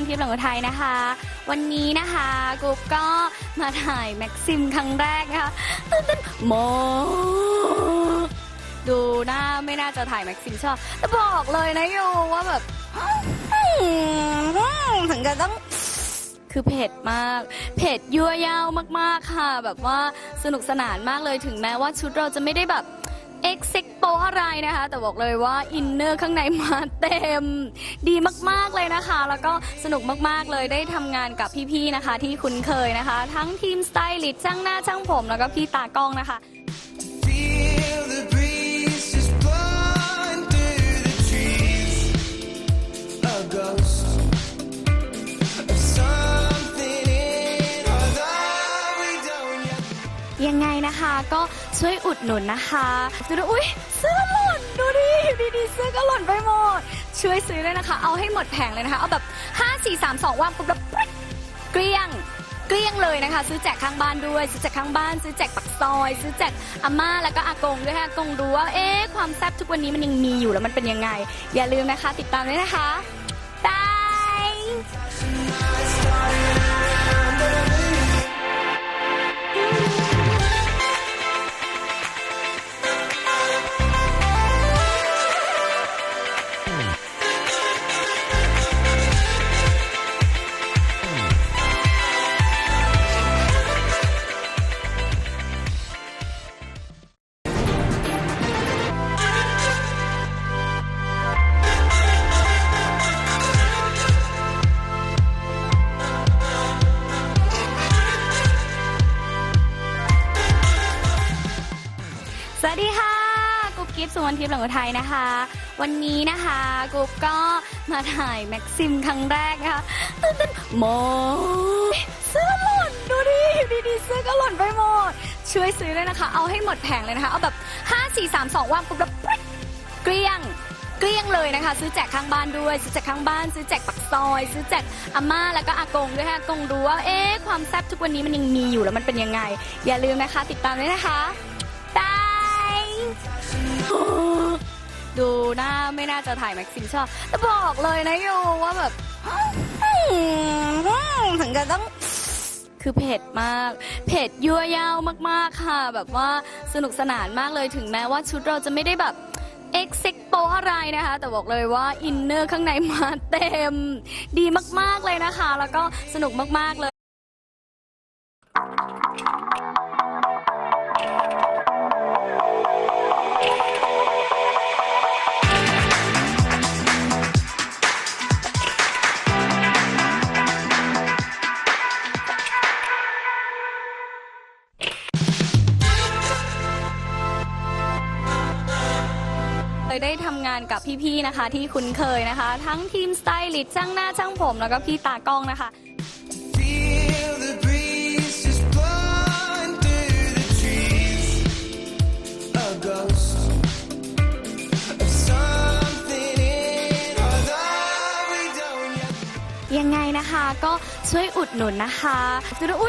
นทิพย์หลังอุทัยนะคะ วันนี้นะคะกุ๊บก็มาถ่ายแม็กซิมครั้งแรกนะคะตื่นเต้นโมากดูหน้าไม่น่าจะถ่ายแม็กซิมชอบแต่บอกเลยนะโยว่าแบบถึงกับต้องคือเผ็ดมาก เผ็ดยั่วยาวมากๆค่ะ แบบว่าสนุกสนานมากเลยถึงแม้ว่าชุดเราจะไม่ได้แบบ เอ็กซิกโปอะไรนะคะ แต่บอกเลยว่าอินเนอร์ข้างในมาเต็ม ดีมากๆเลยนะคะ แล้วก็สนุกมากๆเลยได้ทำงานกับพี่ๆนะคะ ที่คุ้นเคยนะคะ ทั้งทีมสไตลิสต์ช่างหน้าช่างผม แล้วก็พี่ตากล้องนะคะ ยังไงนะคะก็ช่วยอุดหนุนนะคะดูนะอุ้ยเสื้อหล่นดูดิอยู่ดีเสื้อก็หล่นไปหมด ช่วยซื้อด้วยนะคะ เอาให้หมดแผงเลยนะคะ เอาแบบ 5 4 3 2 ว่างปุ๊บแล้วปึ๊ดเกลี้ยงเกลี้ยงเลยนะคะ ซื้อแจกข้างบ้านด้วย ซื้อแจกข้างบ้าน ซื้อแจกปักซอย ซื้อแจกอาม่าแล้วก็อากงด้วยค่ะอากงดูว่าเอ๊ะความแซ่บทุกวันนี้มันยังมีอยู่แล้วมันเป็นยังไง อย่าลืมนะคะ ติดตามด้วยนะคะบาย สวัสดีค่ะ กุ๊บกิ๊บสุวรรณทิพย์หลังอุทัยนะคะ วันนี้นะคะกุ๊บก็มาถ่ายแม็กซิมครั้งแรกนะคะตื่นเต้นโมากเสื้อหล่นดูดิอยู่ดีๆเสื้อก็หล่นไปหมด ช่วยซื้อด้วยนะคะ เอาให้หมดแผงเลยนะคะ เอาแบบ 5 4 3 2ว่างปุ๊บแล้วปึ๊ดเกลี้ยงเกลี้ยงเลยนะคะ ซื้อแจกข้างบ้านด้วย ซื้อแจกข้างบ้าน ซื้อแจกปักซอย ซื้อแจกอาม่าแล้วก็อากงด้วยค่ะอากงดูว่าเอ๊ะความแซ่บทุกวันนี้มันยังมีอยู่แล้วมันเป็นยังไง อย่าลืมนะคะ ติดตามด้วยนะคะบา ดูหน้าไม่น่าจะถ่ายแม็กซิมชอบแต่บอกเลยนะโยว่าแบบถึงกับต้องคือเผ็ดมาก เผ็ดยั่วยาวมากๆค่ะ แบบว่าสนุกสนานมากเลยถึงแม้ว่าชุดเราจะไม่ได้แบบเอ็กเซ็กโปอะไรนะคะ แต่บอกเลยว่าอินเนอร์ข้างในมาเต็ม ดีมากๆเลยนะคะ แล้วก็สนุกมากๆเลย ได้ทำงานกับพี่ๆนะคะ ที่คุ้นเคยนะคะ ทั้งทีมสไตลิสต์ช่างหน้าช่างผม แล้วก็พี่ตากล้องนะคะ Feel the breeze just blowing through the trees. A ghost of something in our that we don't yet ยังไงนะคะก็ช่วยอุดหนุนนะคะดูนะอุ๊ย